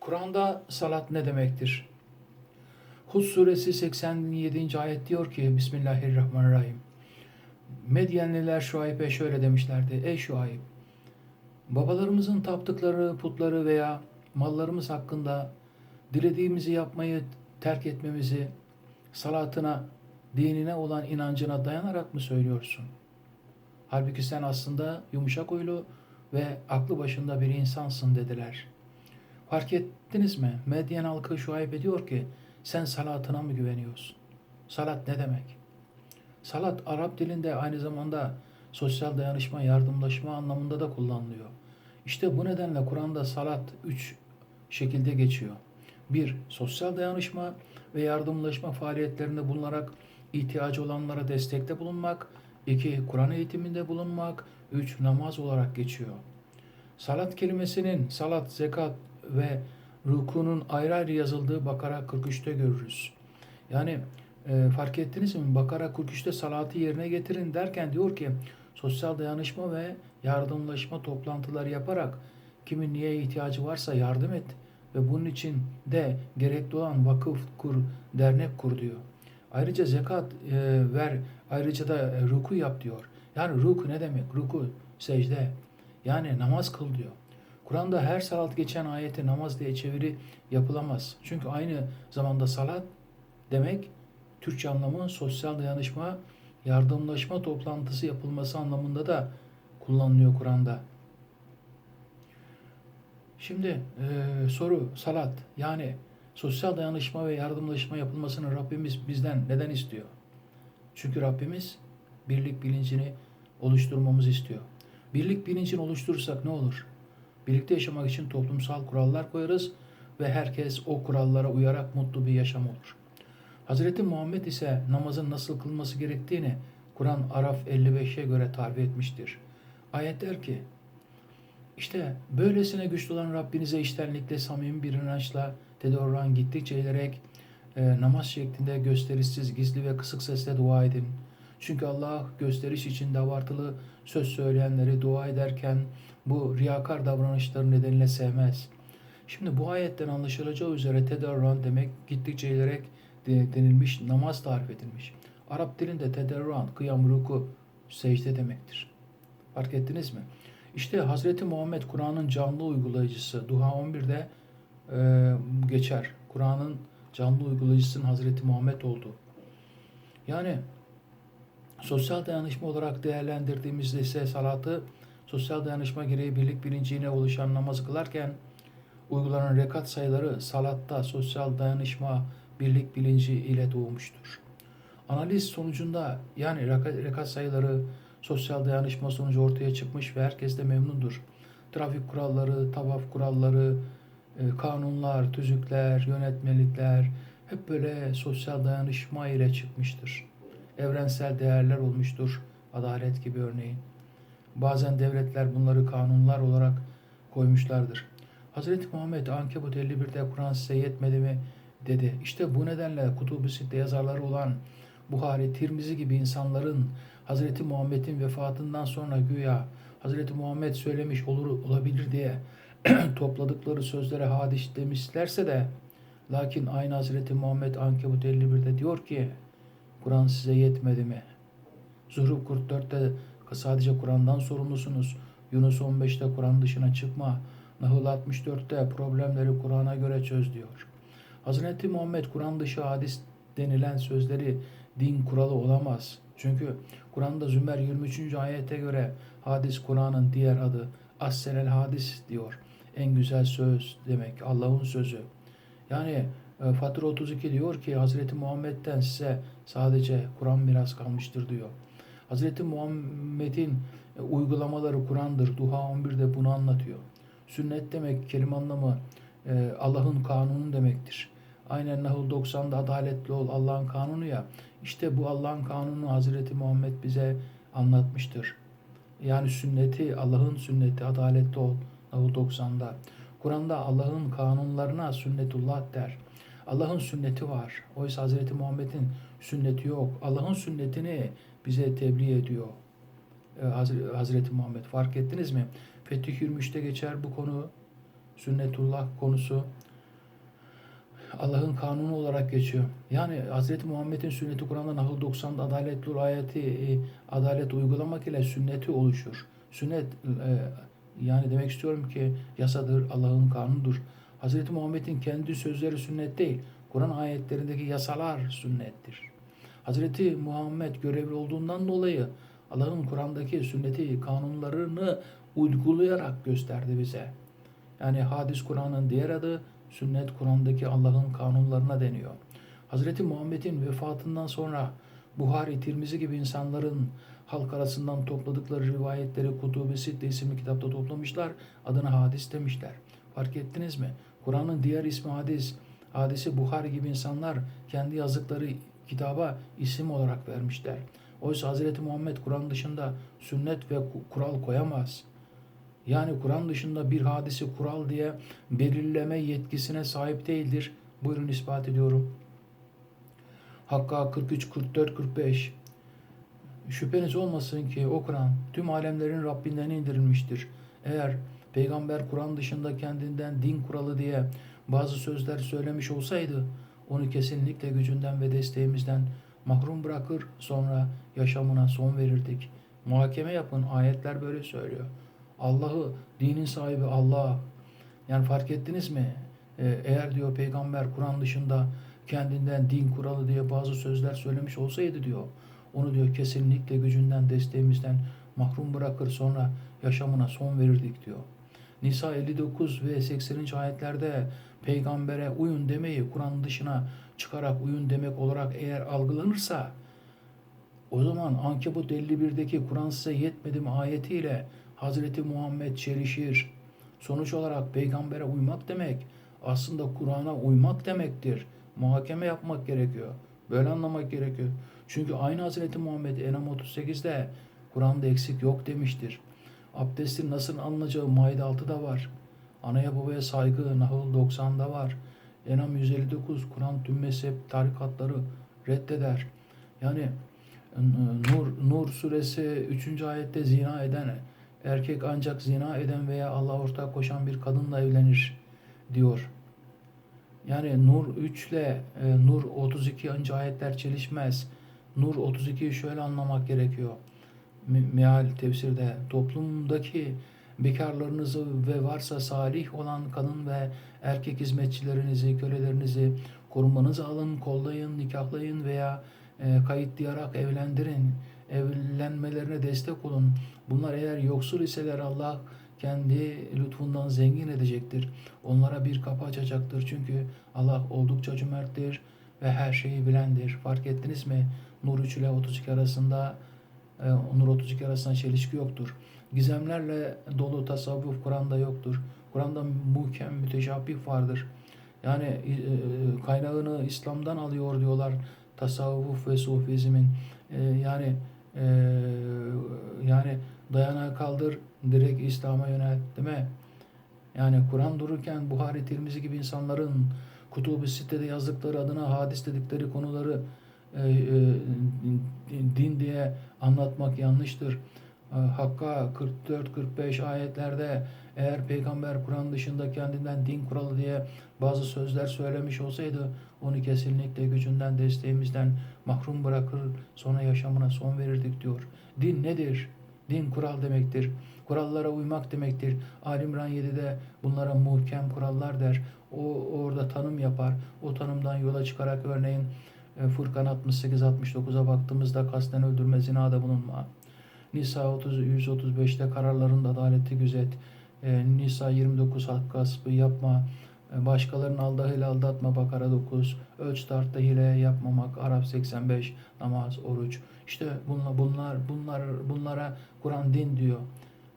Kur'an'da salat ne demektir? Hud suresi 87. ayet diyor ki Bismillahirrahmanirrahim. Medyenliler Şuayb'e şöyle demişlerdi. Ey Şuayb, babalarımızın taptıkları putları veya mallarımız hakkında dilediğimizi yapmayı terk etmemizi salatına, dinine olan inancına dayanarak mı söylüyorsun? Halbuki sen aslında yumuşak huylu ve aklı başında bir insansın dediler. Fark ettiniz mi? Medyen halkı Şuayb ediyor ki sen salatına mı güveniyorsun? Salat ne demek? Salat Arap dilinde aynı zamanda sosyal dayanışma, yardımlaşma anlamında da kullanılıyor. İşte bu nedenle Kur'an'da salat üç şekilde geçiyor. Bir, sosyal dayanışma ve yardımlaşma faaliyetlerinde bulunarak ihtiyacı olanlara destekte bulunmak. İki, Kur'an eğitiminde bulunmak. Üç, namaz olarak geçiyor. Salat kelimesinin salat, zekat ve rukunun ayrı ayrı yazıldığı Bakara 43'te görürüz. Yani e, fark ettiniz mi? Bakara 43'te salatı yerine getirin derken diyor ki sosyal dayanışma ve yardımlaşma toplantıları yaparak kimin niye ihtiyacı varsa yardım et ve bunun için de gerekli olan vakıf kur, dernek kur diyor. Ayrıca zekat e, ver, ayrıca da e, ruku yap diyor. Yani ruku ne demek? Ruku, secde. Yani namaz kıl diyor. Kur'an'da her salat geçen ayete namaz diye çeviri yapılamaz. Çünkü aynı zamanda salat demek Türkçe anlamı sosyal dayanışma, yardımlaşma toplantısı yapılması anlamında da kullanılıyor Kur'an'da. Şimdi e, soru salat yani sosyal dayanışma ve yardımlaşma yapılmasını Rabbimiz bizden neden istiyor? Çünkü Rabbimiz birlik bilincini oluşturmamızı istiyor. Birlik bilincini oluşturursak ne olur? Birlikte yaşamak için toplumsal kurallar koyarız ve herkes o kurallara uyarak mutlu bir yaşam olur. Hazreti Muhammed ise namazın nasıl kılması gerektiğini Kur'an Araf 55'e göre tarif etmiştir. Ayet der ki, işte böylesine güçlü olan Rabbinize iştenlikle samimi bir inançla tedoran gittikçe ilerek e, namaz şeklinde gösterişsiz, gizli ve kısık sesle dua edin. Çünkü Allah gösteriş için abartılı söz söyleyenleri dua ederken bu riyakar davranışları nedeniyle sevmez. Şimdi bu ayetten anlaşılacağı üzere tedarran demek gittikçe ilerek denilmiş, namaz tarif edilmiş. Arap dilinde tederruan, kıyam, ruku, secde demektir. Fark ettiniz mi? İşte Hazreti Muhammed Kur'an'ın canlı uygulayıcısı. Duha 11'de e, geçer. Kur'an'ın canlı uygulayıcısının Hazreti Muhammed oldu. Yani sosyal dayanışma olarak değerlendirdiğimizde ise salatı sosyal dayanışma gereği birlik bilinciyle oluşan namazı kılarken uygulanan rekat sayıları salatta sosyal dayanışma, birlik bilinci ile doğmuştur. Analiz sonucunda yani rekat sayıları sosyal dayanışma sonucu ortaya çıkmış ve herkes de memnundur. Trafik kuralları, tavaf kuralları, e, kanunlar, tüzükler, yönetmelikler hep böyle sosyal dayanışma ile çıkmıştır. Evrensel değerler olmuştur. Adalet gibi örneğin. Bazen devletler bunları kanunlar olarak koymuşlardır. Hazreti Muhammed Ankebut 51'de Kur'an size yetmedi mi dedi. İşte bu nedenle Kutubu Sitte yazarları olan Buhari, Tirmizi gibi insanların Hazreti Muhammed'in vefatından sonra güya Hazreti Muhammed söylemiş olur olabilir diye topladıkları sözlere hadis demişlerse de lakin aynı Hazreti Muhammed Ankebut 51'de diyor ki Kur'an size yetmedi mi? Zuhruf 44'te sadece Kur'an'dan sorumlusunuz. Yunus 15'te Kur'an dışına çıkma. Nahl 64'te problemleri Kur'an'a göre çöz diyor. Hazreti Muhammed Kur'an dışı hadis denilen sözleri din kuralı olamaz. Çünkü Kur'an'da Zümer 23. ayete göre hadis Kur'an'ın diğer adı Assenel hadis diyor. En güzel söz demek Allah'ın sözü. Yani Fatır 32 diyor ki Hazreti Muhammed'den size sadece Kur'an miras kalmıştır diyor. Hazreti Muhammed'in e, uygulamaları Kur'an'dır. Duha 11'de bunu anlatıyor. Sünnet demek kelime anlamı e, Allah'ın kanunu demektir. Aynen Nahl 90'da adaletli ol Allah'ın kanunu ya. İşte bu Allah'ın kanunu Hazreti Muhammed bize anlatmıştır. Yani sünneti, Allah'ın sünneti adaletli ol Nahl 90'da. Kur'an'da Allah'ın kanunlarına sünnetullah der. Allah'ın sünneti var. Oysa Hazreti Muhammed'in sünneti yok. Allah'ın sünnetini bize tebliğ ediyor. Ee, Hazreti Muhammed. Fark ettiniz mi? Fetih 23'te geçer bu konu. Sünnetullah konusu. Allah'ın kanunu olarak geçiyor. Yani Hz. Muhammed'in sünneti Kur'an'da Nahl 90'da adaletli ayeti e, adalet uygulamak ile sünneti oluşur. Sünnet e, yani demek istiyorum ki yasadır, Allah'ın kanunudur. Hz. Muhammed'in kendi sözleri sünnet değil. Kur'an ayetlerindeki yasalar sünnettir. Hz. Muhammed görevli olduğundan dolayı Allah'ın Kur'an'daki sünneti kanunlarını uygulayarak gösterdi bize. Yani hadis Kur'an'ın diğer adı sünnet Kur'an'daki Allah'ın kanunlarına deniyor. Hz. Muhammed'in vefatından sonra Buhari, Tirmizi gibi insanların halk arasından topladıkları rivayetleri Kutubu Sitte isimli kitapta toplamışlar. Adına hadis demişler. Fark ettiniz mi? Kur'an'ın diğer ismi hadis. Hadisi Buhari gibi insanlar kendi yazdıkları kitaba isim olarak vermişler. Oysa Hz. Muhammed Kur'an dışında sünnet ve kural koyamaz. Yani Kur'an dışında bir hadisi kural diye belirleme yetkisine sahip değildir. Buyurun ispat ediyorum. Hakka 43, 44, 45. Şüpheniz olmasın ki o Kur'an tüm alemlerin Rabbinden indirilmiştir. Eğer peygamber Kur'an dışında kendinden din kuralı diye bazı sözler söylemiş olsaydı onu kesinlikle gücünden ve desteğimizden mahrum bırakır sonra yaşamına son verirdik. Muhakeme yapın ayetler böyle söylüyor. Allah'ı dinin sahibi Allah. Yani fark ettiniz mi? Ee, eğer diyor peygamber Kur'an dışında kendinden din kuralı diye bazı sözler söylemiş olsaydı diyor. Onu diyor kesinlikle gücünden desteğimizden mahrum bırakır sonra yaşamına son verirdik diyor. Nisa 59 ve 80. ayetlerde peygambere uyun demeyi Kur'an dışına çıkarak uyun demek olarak eğer algılanırsa o zaman Ankebut 51'deki Kur'an size yetmedi mi ayetiyle Hazreti Muhammed çelişir. Sonuç olarak peygambere uymak demek aslında Kur'an'a uymak demektir. Muhakeme yapmak gerekiyor. Böyle anlamak gerekiyor. Çünkü aynı Hazreti Muhammed Enam 38'de Kur'an'da eksik yok demiştir. Abdestin nasıl alınacağı Maide 6'da var. Anaya babaya saygı Nahl 90'da var. Enam 159 Kur'an tüm mezhep tarikatları reddeder. Yani Nur, Nur suresi 3. ayette zina eden erkek ancak zina eden veya Allah ortak koşan bir kadınla evlenir diyor. Yani Nur 3 ile e, Nur 32. ayetler çelişmez. Nur 32'yi şöyle anlamak gerekiyor. Meal tefsirde toplumdaki bekarlarınızı ve varsa salih olan kadın ve erkek hizmetçilerinizi, kölelerinizi korumanızı alın, kollayın, nikahlayın veya e, kayıtlayarak evlendirin. Evlenmelerine destek olun. Bunlar eğer yoksul iseler Allah kendi lütfundan zengin edecektir. Onlara bir kapı açacaktır. Çünkü Allah oldukça cömerttir ve her şeyi bilendir. Fark ettiniz mi? Nur 3 ile 32 arasında e, Nur 32 arasında çelişki yoktur. Gizemlerle dolu tasavvuf Kur'an'da yoktur. Kur'an'da muhkem müteşabih vardır. Yani e, kaynağını İslam'dan alıyor diyorlar tasavvuf ve sufizmin. E, yani yani dayanağı kaldır direkt İslam'a yönel değil mi? Yani Kur'an dururken Buhari, Tirmizi gibi insanların kutubu sitede yazdıkları adına hadis dedikleri konuları e, e, din diye anlatmak yanlıştır. E, Hakka 44-45 ayetlerde eğer peygamber Kur'an dışında kendinden din kuralı diye bazı sözler söylemiş olsaydı onu kesinlikle gücünden desteğimizden mahrum bırakır sonra yaşamına son verirdik diyor. Din nedir? Din kural demektir. Kurallara uymak demektir. Alimran 7'de bunlara muhkem kurallar der. O orada tanım yapar. O tanımdan yola çıkarak örneğin Furkan 68-69'a baktığımızda kasten öldürme, zinada bulunma. Nisa 30, 135'te kararlarında adaleti gözet. E, Nisa 29 hak gaspı yapma. E, başkalarının aldahıyla aldatma Bakara 9. Ölç tartta hile yapmamak Arap 85. Namaz, oruç. İşte bunlar, bunlar, bunlar bunlara Kur'an din diyor.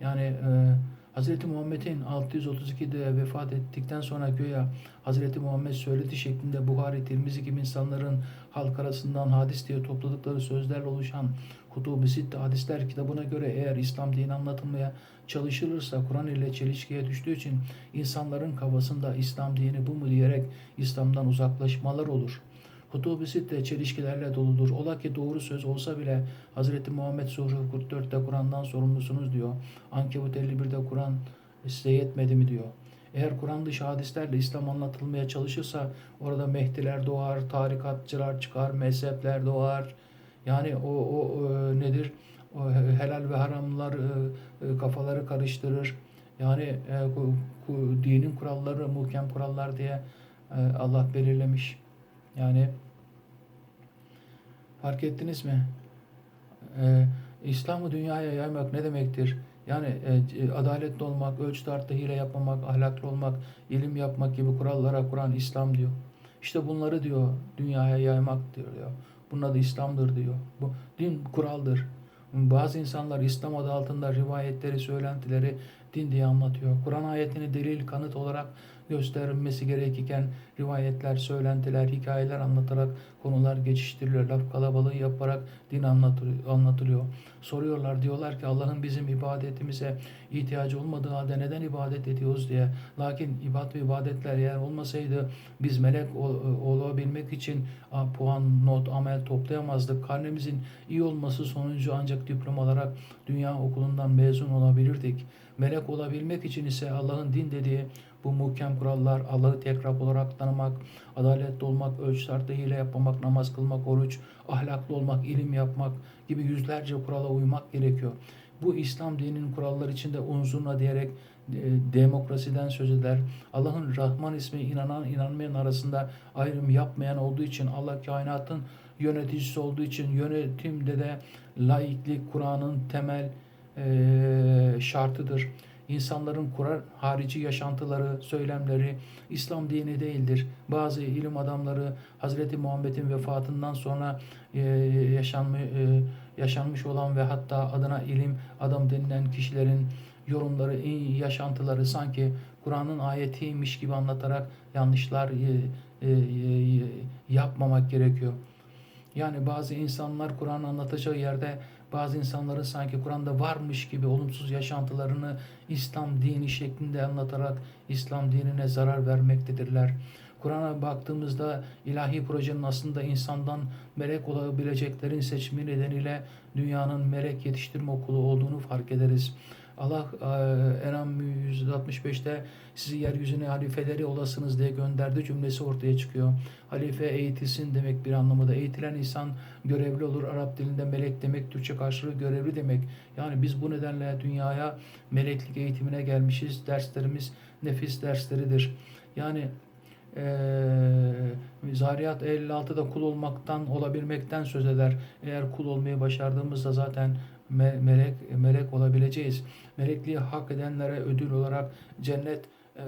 Yani e, Hz. Muhammed'in 632'de vefat ettikten sonra göya Hz. Muhammed söyledi şeklinde Buhari, Tirmizi gibi insanların halk arasından hadis diye topladıkları sözlerle oluşan Kutubu Sitte hadisler kitabına göre eğer İslam dini anlatılmaya çalışılırsa Kur'an ile çelişkiye düştüğü için insanların kafasında İslam dini bu mu diyerek İslam'dan uzaklaşmalar olur. Kutubu Sitte çelişkilerle doludur. Ola ki doğru söz olsa bile Hz. Muhammed Suresi 44'te Kur'an'dan sorumlusunuz diyor. Ankebut 51'de Kur'an size yetmedi mi diyor. Eğer Kur'an dışı hadislerle İslam anlatılmaya çalışırsa orada Mehdiler doğar, tarikatçılar çıkar, mezhepler doğar. Yani o, o, e, nedir? O helal ve haramlar e, e, kafaları karıştırır. Yani e, ku- ku- dinin kuralları muhkem kurallar diye e, Allah belirlemiş. Yani fark ettiniz mi? E, İslam'ı dünyaya yaymak ne demektir? Yani e, adaletli olmak, ölçü tartıda hile yapmamak, ahlaklı olmak, ilim yapmak gibi kurallara Kur'an İslam diyor. İşte bunları diyor dünyaya yaymak diyor. diyor. Bunun adı İslam'dır diyor. Bu din kuraldır. Bazı insanlar İslam adı altında rivayetleri, söylentileri din diye anlatıyor. Kur'an ayetini delil, kanıt olarak gösterilmesi gerekirken rivayetler, söylentiler, hikayeler anlatarak konular geçiştiriliyor. Laf kalabalığı yaparak din anlatılıyor. Soruyorlar diyorlar ki Allah'ın bizim ibadetimize ihtiyacı olmadığı halde neden ibadet ediyoruz diye. Lakin ibadet ve ibadetler eğer olmasaydı biz melek ol- olabilmek için puan, not, amel toplayamazdık. Karnemizin iyi olması sonucu ancak diploma alarak dünya okulundan mezun olabilirdik. Melek olabilmek için ise Allah'ın din dediği bu muhkem kurallar, Allah'ı tek Rab olarak tanımak, adaletli olmak, ölçü tartıda hile yapmamak, namaz kılmak, oruç, ahlaklı olmak, ilim yapmak gibi yüzlerce kurala uymak gerekiyor. Bu İslam dininin kuralları içinde unzuruna diyerek e, demokrasiden söz eder. Allah'ın Rahman ismi inanan inanmayan arasında ayrım yapmayan olduğu için Allah kainatın yöneticisi olduğu için yönetimde de laiklik Kur'an'ın temel e, şartıdır. İnsanların Kur'an harici yaşantıları, söylemleri İslam dini değildir. Bazı ilim adamları Hazreti Muhammed'in vefatından sonra e, yaşanmış, e, yaşanmış olan ve hatta adına ilim adam denilen kişilerin yorumları, iyi yaşantıları sanki Kur'an'ın ayetiymiş gibi anlatarak yanlışlar e, e, e, yapmamak gerekiyor. Yani bazı insanlar Kur'an anlatacağı yerde bazı insanların sanki Kur'an'da varmış gibi olumsuz yaşantılarını İslam dini şeklinde anlatarak İslam dinine zarar vermektedirler. Kur'an'a baktığımızda ilahi projenin aslında insandan melek olabileceklerin seçimi nedeniyle dünyanın melek yetiştirme okulu olduğunu fark ederiz. Allah e, Enam 165'te sizi yeryüzüne halifeleri olasınız diye gönderdi cümlesi ortaya çıkıyor. Halife eğitilsin demek bir anlamı da. Eğitilen insan görevli olur. Arap dilinde melek demek, Türkçe karşılığı görevli demek. Yani biz bu nedenle dünyaya meleklik eğitimine gelmişiz. Derslerimiz nefis dersleridir. Yani eee Zariyat 56'da kul olmaktan, olabilmekten söz eder. Eğer kul olmayı başardığımızda zaten me- melek melek olabileceğiz. Melekliği hak edenlere ödül olarak cennet eee,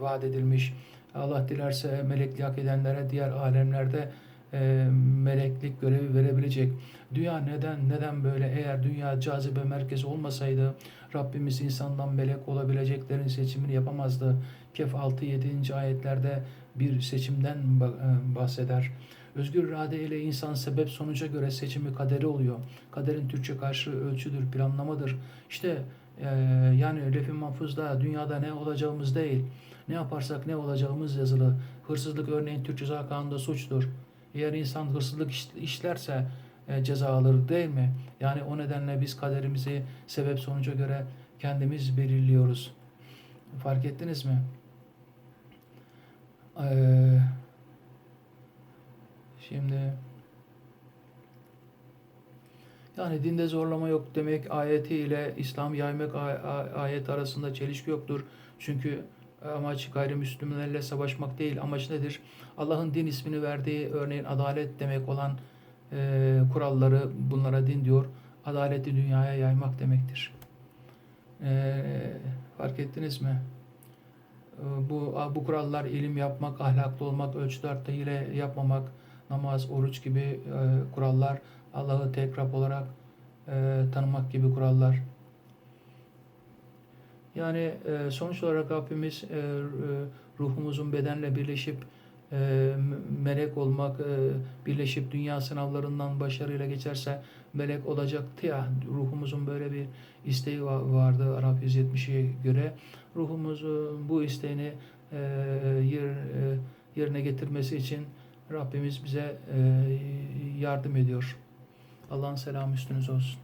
vaat edilmiş. Allah dilerse melekliği hak edenlere diğer alemlerde eee, meleklik görevi verebilecek. Dünya neden neden böyle? Eğer dünya cazibe merkezi olmasaydı Rabbimiz insandan melek olabileceklerin seçimini yapamazdı. Kehf 6-7. ayetlerde bir seçimden e, bahseder. Özgür irade ile insan sebep sonuca göre seçimi kaderi oluyor. Kaderin Türkçe karşılığı ölçüdür, planlamadır. İşte e, yani lef-i mahfuzda dünyada ne olacağımız değil, ne yaparsak ne olacağımız yazılı. Hırsızlık örneğin Türk Ceza Kanunu'nda suçtur. Eğer insan hırsızlık iş- işlerse e, ceza alır değil mi? Yani o nedenle biz kaderimizi sebep sonuca göre kendimiz belirliyoruz. Fark ettiniz mi? Ee, şimdi yani dinde zorlama yok demek ayeti ile İslam yaymak ay- ay- ayet arasında çelişki yoktur. Çünkü amaç gayrimüslimlerle savaşmak değil. Amaç nedir? Allah'ın din ismini verdiği örneğin adalet demek olan e, kuralları bunlara din diyor. Adaleti dünyaya yaymak demektir. E, fark ettiniz mi? E, Bu bu kurallar ilim yapmak, ahlaklı olmak, ölçü hile yapmamak, namaz, oruç gibi e, kurallar, Allah'ı tek Rab olarak e, tanımak gibi kurallar. Yani e, sonuç olarak Rabbimiz e, e, ruhumuzun bedenle birleşip e, melek olmak, e, birleşip dünya sınavlarından başarıyla geçerse melek olacaktı ya. Ruhumuzun böyle bir isteği va- vardı Arap 170'e göre. Ruhumuzun bu isteğini e, yer, e, yerine getirmesi için Rabbimiz bize yardım ediyor. Allah'ın selamı üstünüz olsun.